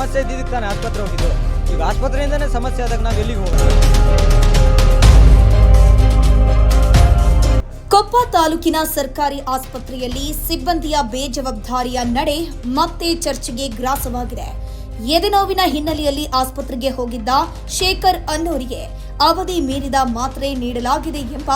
ಸಮಸ್ಯೆ ಇದ್ದಿದ್ದಕ್ಕೆ ತಾನೇ ಆಸ್ಪತ್ರೆ ಹೋಗಿದ್ದು. ಈಗ ಆಸ್ಪತ್ರೆಯಿಂದನೇ ಸಮಸ್ಯೆ ಆದಾಗ ನಾವು ಎಲ್ಲಿಗೆ ಹೋಗೋಣ ಕೊಪ್ಪ ತಾಲೂಕಿನ ಸರ್ಕಾರಿ ಆಸ್ಪತ್ರೆಯಲ್ಲಿ ಸಿಬ್ಬಂದಿಯ ಬೇಜವಾಬ್ದಾರಿಯ ನಡೆ ಮತ್ತೆ ಚರ್ಚೆಗೆ ಗ್ರಾಸವಾಗಿದೆ. ಎದೆನೋವಿನ ಹಿನ್ನೆಲೆಯಲ್ಲಿ ಆಸ್ಪತ್ರೆಗೆ ಹೋಗಿದ್ದ ಶೇಖರ್ ಅನ್ನೋರಿಗೆ ಅವಧಿ ಮೀರಿದ ಮಾತ್ರೆ ನೀಡಲಾಗಿದೆ ಎಂಬ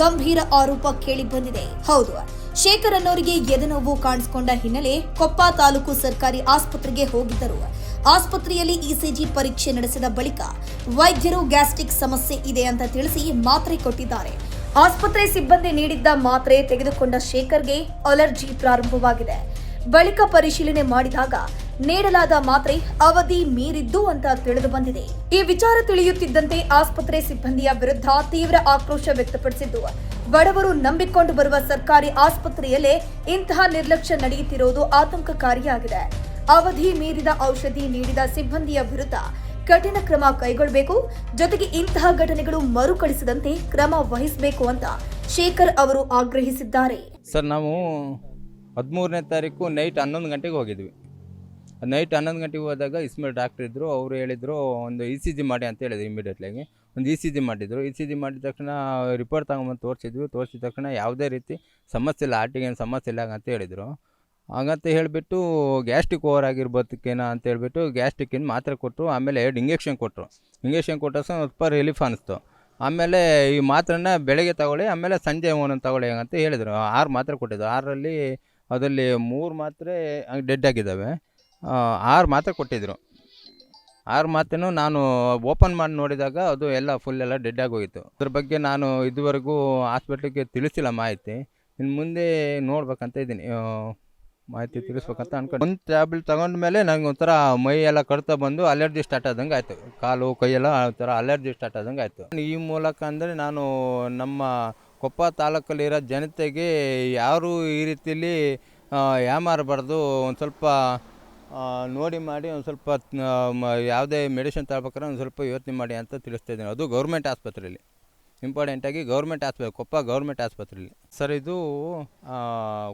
ಗಂಭೀರ ಆರೋಪ ಕೇಳಿಬಂದಿದೆ. ಹೌದು, ಶೇಖರ್ ಅನ್ನೋರಿಗೆ ಎದೆನೋವು ಕಾಣಿಸಿಕೊಂಡ ಹಿನ್ನೆಲೆ ಕೊಪ್ಪ ತಾಲೂಕು ಸರ್ಕಾರಿ ಆಸ್ಪತ್ರೆಗೆ ಹೋಗಿದ್ದರು. ಆಸ್ಪತ್ರೆಯಲ್ಲಿ ಇಸಿಜಿ ಪರೀಕ್ಷೆ ನಡೆಸಿದ ಬಳಿಕ ವೈದ್ಯರು ಗ್ಯಾಸ್ಟ್ರಿಕ್ ಸಮಸ್ಯೆ ಇದೆ ಅಂತ ತಿಳಿಸಿ ಮಾತ್ರೆ ಕೊಟ್ಟಿದ್ದಾರೆ. ಆಸ್ಪತ್ರೆ ಸಿಬ್ಬಂದಿ ನೀಡಿದ್ದ ಮಾತ್ರೆ ತೆಗೆದುಕೊಂಡ ಶೇಖರ್ಗೆ ಅಲರ್ಜಿ ಪ್ರಾರಂಭವಾಗಿದೆ. ಬಳಿಕ ಪರಿಶೀಲನೆ ಮಾಡಿದಾಗ ನೀಡಲಾದ ಮಾತ್ರೆ ಅವಧಿ ಮೀರಿದ್ದು ಅಂತ ತಿಳಿದು ಬಂದಿದೆ. ಈ ವಿಚಾರ ತಿಳಿಯುತ್ತಿದ್ದಂತೆ ಆಸ್ಪತ್ರೆ ಸಿಬ್ಬಂದಿಯ ವಿರುದ್ಧ ತೀವ್ರ ಆಕ್ರೋಶ ವ್ಯಕ್ತಪಡಿಸಿದ್ದು, ಬಡವರು ನಂಬಿಕೊಂಡು ಬರುವ ಸರ್ಕಾರಿ ಆಸ್ಪತ್ರೆಯಲ್ಲೇ ಇಂತಹ ನಿರ್ಲಕ್ಷ್ಯ ನಡೆಯುತ್ತಿರುವುದು ಆತಂಕಕಾರಿಯಾಗಿದೆ. ಅವಧಿ ಮೀರಿದ ಔಷಧಿ ನೀಡಿದ ಸಿಬ್ಬಂದಿಯ ವಿರುದ್ಧ ಕಠಿಣ ಕ್ರಮ ಕೈಗೊಳ್ಳಬೇಕು. ಜೊತೆಗೆ ಇಂತಹ ಘಟನೆಗಳು ಮರುಕಳಿಸದಂತೆ ಕ್ರಮ ವಹಿಸಬೇಕು ಅಂತ ಶೇಖರ್ ಅವರು ಆಗ್ರಹಿಸಿದ್ದಾರೆ. ಸರ್, ನಾವು ಹದಿಮೂರನೇ ತಾರೀಕು ನೈಟ್ ಹನ್ನೊಂದು ಗಂಟೆಗೆ ಹೋಗಿದ್ವಿ. ನೈಟ್ ಹನ್ನೊಂದು ಗಂಟೆಗೆ ಹೋದಾಗ ಇಸ್ಮೇಲ್ ಡಾಕ್ಟ್ರ್ ಇದ್ದರು ಅವರು ಹೇಳಿದರು, ಒಂದು ಇ ಸಿ ಜಿ ಮಾಡಿ ಅಂತ ಹೇಳಿದ್ರು ಇಮಿಡಿಯೇಟ್ಲಾಗಿ ಒಂದು ಇ ಸಿ ಜಿ ಮಾಡಿದರು. ಇ ಸಿ ಜಿ ಮಾಡಿದ ತಕ್ಷಣ ರಿಪೋರ್ಟ್ ತಗೊಂಬಂದು ತೋರಿಸಿದ್ವಿ. ತೋರಿಸಿದ ತಕ್ಷಣ ಯಾವುದೇ ರೀತಿ ಸಮಸ್ಯೆ ಇಲ್ಲ ಹಾರ್ಟಿಗೆ ಏನು ಸಮಸ್ಯೆ ಇಲ್ಲ ಅಂತ ಹೇಳಿದರು. ಹಾಗಂತ ಹೇಳಿಬಿಟ್ಟು ಗ್ಯಾಸ್ಟ್ರಿಕ್ ಓವರ್ ಆಗಿರ್ಬೋದಕ್ಕೇನ ಅಂತ ಹೇಳಿಬಿಟ್ಟು ಗ್ಯಾಸ್ಟ್ರಿಕ್ಕಿನ ಮಾತ್ರೆ ಕೊಟ್ಟರು, ಆಮೇಲೆ ಎರಡು ಇಂಜೆಕ್ಷನ್ ಕೊಟ್ಟರು. ಇಂಜೆಕ್ಷನ್ ಕೊಟ್ಟ ಸಹ ಸ್ವಲ್ಪ ರಿಲೀಫ್ ಅನ್ನಿಸ್ತು ಆಮೇಲೆ ಈ ಮಾತ್ರೆನ ಬೆಳಗ್ಗೆ ತಗೊಳ್ಳಿ, ಆಮೇಲೆ ಸಂಜೆ ಒಂದೊಂದು ತಗೊಳ್ಳಿ ಅಂತ ಹೇಳಿದರು. ಆರು ಮಾತ್ರೆ ಕೊಟ್ಟಿದ್ದು ಆರರಲ್ಲಿ ಅದರಲ್ಲಿ ಮೂರು ಮಾತ್ರೆ ಡೆಡ್ ಆಗಿದ್ದಾವೆ. ಆರು ಮಾತ್ರೆ ಕೊಟ್ಟಿದ್ದರು ಆರು ಮಾತ್ರೆನೂ ನಾನು ಓಪನ್ ಮಾಡಿ ನೋಡಿದಾಗ ಅದು ಎಲ್ಲ ಫುಲ್ ಎಲ್ಲ ಡೆಡ್ ಆಗೋಗಿತ್ತು. ಅದ್ರ ಬಗ್ಗೆ ನಾನು ಇದುವರೆಗೂ ಹಾಸ್ಪಿಟ್ಲಿಗೆ ತಿಳಿಸಿಲ್ಲ ಮಾಹಿತಿ. ಇನ್ನು ಮುಂದೆ ನೋಡ್ಬೇಕಂತ ಇದ್ದೀನಿ. ಮಾಹಿತಿ ತಿಳಿಸ್ಬೇಕಂತ ಅನ್ಕೊಂಡು. ಒಂದು ಟ್ಯಾಬ್ಲೆಟ್ ತಗೊಂಡ ಮೇಲೆ ನಂಗೆ ಒಂಥರ ಮೈ ಎಲ್ಲ ಕಡ್ತಾ ಬಂದು ಅಲರ್ಜಿ ಸ್ಟಾರ್ಟ್ ಆದಂಗೆ ಆಯಿತು. ಕಾಲು ಕೈಯೆಲ್ಲ ಒಂಥರ ಅಲರ್ಜಿ ಸ್ಟಾರ್ಟ್ ಆದಂಗೆ ಆಯಿತು. ಈ ಮೂಲಕ ಅಂದರೆ ನಾನು ನಮ್ಮ ಕೊಪ್ಪ ತಾಲೂಕಲ್ಲಿರೋ ಜನತೆಗೆ ಯಾರು ಈ ರೀತಿಯಲ್ಲಿ ಯಾಮಾರಬಾರ್ದು ಒಂದು ಸ್ವಲ್ಪ ನೋಡಿ ಮಾಡಿ ಒಂದು ಸ್ವಲ್ಪ ಯಾವುದೇ ಮೆಡಿಸಿನ್ ತಗೋಬೇಕಾದ್ರೆ ಒಂದು ಸ್ವಲ್ಪ ಯೋಚನೆ ಮಾಡಿ ಅಂತ ತಿಳಿಸ್ತಾ ಇದ್ದೀನಿ. ಅದು ಗೌರ್ಮೆಂಟ್ ಆಸ್ಪತ್ರೆಯಲ್ಲಿ ಇಂಪಾರ್ಟೆಂಟಾಗಿ ಗೌರ್ಮೆಂಟ್ ಆಸ್ಪತ್ರೆ, ಕೊಪ್ಪ ಗೌರ್ಮೆಂಟ್ ಆಸ್ಪತ್ರೆಯಲ್ಲಿ ಸರ್, ಇದು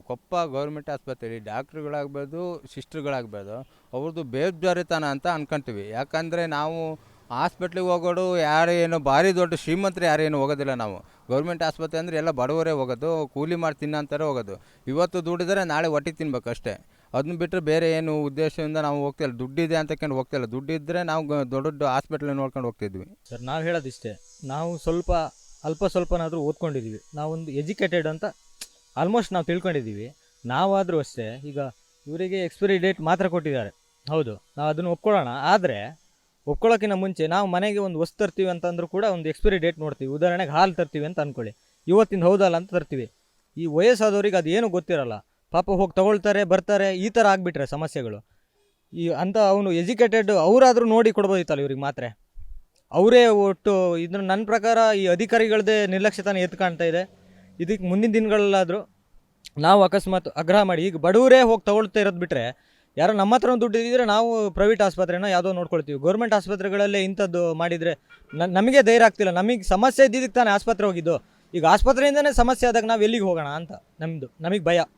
ಕೊಪ್ಪ ಗೌರ್ಮೆಂಟ್ ಆಸ್ಪತ್ರೆಯಲ್ಲಿ ಡಾಕ್ಟ್ರುಗಳಾಗ್ಬೋದು, ಸಿಸ್ಟ್ರುಗಳಾಗ್ಬೋದು, ಅವ್ರದ್ದು ಬೇಜಾರಿತನ ಅಂತ ಅನ್ಕೊಂತೀವಿ. ಯಾಕಂದರೆ ನಾವು ಹಾಸ್ಪಿಟ್ಲಿಗೆ ಹೋಗೋದು ಏನು, ಭಾರಿ ದೊಡ್ಡ ಶ್ರೀಮಂತರು ಯಾರೇನು ಹೋಗೋದಿಲ್ಲ ನಾವು. ಗೌರ್ಮೆಂಟ್ ಆಸ್ಪತ್ರೆ ಅಂದರೆ ಎಲ್ಲ ಬಡವರೇ ಹೋಗೋದು, ಕೂಲಿ ಮಾಡಿ ತಿನ್ನಂತಾರೆ ಹೋಗೋದು. ಇವತ್ತು ದುಡಿದರೆ ನಾಳೆ ಹೊಟ್ಟೆ ತಿನ್ಬೇಕು ಅಷ್ಟೇ ಅದನ್ನ ಬಿಟ್ಟರೆ ಬೇರೆ ಏನು ಉದ್ದೇಶದಿಂದ ನಾವು ಹೋಗ್ತಿಲ್ಲ ದುಡ್ಡಿದೆ ಅಂತ ಅಂತಕೊಂಡು ಹೋಗ್ತಿಲ್ಲ ದುಡ್ಡಿದ್ದರೆ ನಾವು ದೊಡ್ಡ ದೊಡ್ಡ ಹಾಸ್ಪಿಟ್ಲ್ ನೋಡ್ಕೊಂಡು ಹೋಗ್ತಿದ್ವಿ. ಸರ್, ನಾವು ಹೇಳೋದಿಷ್ಟೇ. ನಾವು ಸ್ವಲ್ಪ, ಅಲ್ಪ ಸ್ವಲ್ಪನಾದರೂ ಓದ್ಕೊಂಡಿದ್ದೀವಿ ನಾವೊಂದು ಎಜುಕೇಟೆಡ್ ಅಂತ ಆಲ್ಮೋಸ್ಟ್ ನಾವು ತಿಳ್ಕೊಂಡಿದ್ದೀವಿ ನಾವಾದರೂ ಅಷ್ಟೇ, ಈಗ ಇವರಿಗೆ ಎಕ್ಸ್ಪೈರಿ ಡೇಟ್ ಮಾತ್ರ ಕೊಟ್ಟಿದ್ದಾರೆ. ಹೌದು, ನಾವು ಅದನ್ನು ಒಪ್ಕೊಳ್ಳೋಣ. ಆದರೆ ಒಪ್ಕೊಳ್ಳೋಕ್ಕಿಂತ ಮುಂಚೆ ನಾವು ಮನೆಗೆ ಒಂದು ವಸ್ತು ತರ್ತೀವಿ ಅಂತಂದ್ರೂ ಕೂಡ ಒಂದು ಎಕ್ಸ್ಪೈರಿ ಡೇಟ್ ನೋಡ್ತೀವಿ. ಉದಾಹರಣೆಗೆ ಹಾಲು ತರ್ತೀವಿ ಅಂತ ಅಂದ್ಕೊಳ್ಳಿ ಇವತ್ತಿಂದ ಹೌದಲ್ಲ ಅಂತ ತರ್ತೀವಿ. ಈ ವಯಸ್ಸಾದವ್ರಿಗೆ ಅದೇನು ಗೊತ್ತಿರಲ್ಲ. ಪಾಪ ಹೋಗಿ ತಗೊಳ್ತಾರೆ, ಬರ್ತಾರೆ, ಈ ಥರ ಆಗಿಬಿಟ್ರೆ ಸಮಸ್ಯೆಗಳು. ಈ ಅಂತ ಅವನು ಎಜುಕೇಟೆಡ್ ಅವರಾದರೂ ನೋಡಿ ಕೊಡ್ಬೋದಿತ್ತಲ್ಲ ಇವ್ರಿಗೆ ಮಾತ್ರ. ಅವರೇ ಒಟ್ಟು ಇದ್ರ ನನ್ನ ಪ್ರಕಾರ ಈ ಅಧಿಕಾರಿಗಳದ್ದೇ ನಿರ್ಲಕ್ಷ್ಯತನ ಎತ್ತು ಕಾಣ್ತಾ ಇದೆ. ಇದಕ್ಕೆ ಮುಂದಿನ ದಿನಗಳಲ್ಲಾದರೂ ನಾವು ಅಕಸ್ಮಾತ್ ಆಗ್ರಹ ಮಾಡಿ, ಈಗ ಬಡವರೇ ಹೋಗಿ ತಗೊಳ್ತಾ ಇರೋದು ಬಿಟ್ಟರೆ ಯಾರೋ ನಮ್ಮ ಹತ್ರ ಒಂದು ದುಡ್ಡು ಇದ್ದಿದ್ರೆ ನಾವು ಪ್ರೈವೇಟ್ ಆಸ್ಪತ್ರೆನ ಯಾವುದೋ ನೋಡ್ಕೊಳ್ತೀವಿ. ಗೌರ್ಮೆಂಟ್ ಆಸ್ಪತ್ರೆಗಳಲ್ಲೇ ಇಂಥದ್ದು ಮಾಡಿದರೆ ನಮಗೆ ಧೈರ್ಯ ಆಗ್ತಿಲ್ಲ. ನಮಗೆ ಸಮಸ್ಯೆ ಇದ್ದಿದ್ದಕ್ಕೆ ತಾನೇ ಆಸ್ಪತ್ರೆ ಹೋಗಿದ್ದು. ಈಗ ಆಸ್ಪತ್ರೆಯಿಂದನೇ ಸಮಸ್ಯೆ ಆದಾಗ ನಾವು ಎಲ್ಲಿಗೆ ಹೋಗೋಣ ಅಂತ ನಮ್ಮದು ನಮಗೆ ಭಯ.